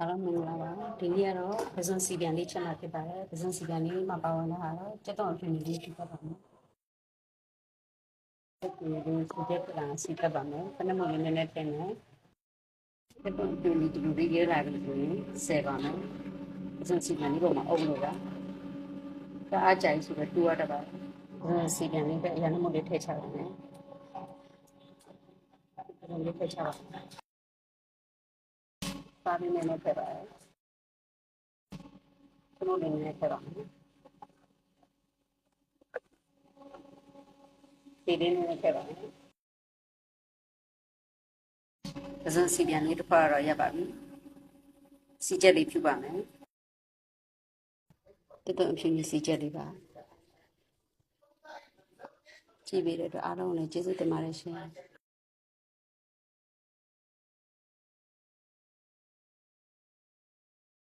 အားလုံးမင်္ဂလာပါဒီနေ့ကတော့ပဇွန်စီပြန်လေးချက်မှာဖြစ်ပါတယ်ပဇွန်စီပြန်လေးမှာပါဝင်တာကတော့စက်တော်အထွေလေးဖြစ်ပါမယ်ဒီလိုစကြက်ကလာစီကပ်ပါမယ်ခဏမလေးနည်းနည်းတင်မယ်စက်တော်အထွေလေးဒီလိုလေးရလာပြီဆိုရင်ဆယ်ပါမယ်ပဇွန်စီပြန်လေးပေါ်မှာအုပ်လို့ပါတအားကြိုက်ဆိုတော့တူရတာပါပဇွန်စီပြန်လေးပဲအရင်ကမလေးထည့်ချပါမယ်ပဇွန်လေးထည့်ချပါ မယ်ပါမင်းနဲ့ထည့်ပါမယ်ကျွန်တော်လည်းနည်းနည်းထည့်ပါမယ်ဒီလေးနည်းနည်းထည့်ပါမယ်ပဇွန်စီပြန်လေးတစ်ခါတော့ရပါပြီစီချက်လေးဖြူပါမယ်တော်တော်အဖြူကြီးစီချက်လေးပါကြည့်ပေးတဲ့အတွက်အားလုံးလည်းကျေးဇူးတင်ပါတယ်ရှင်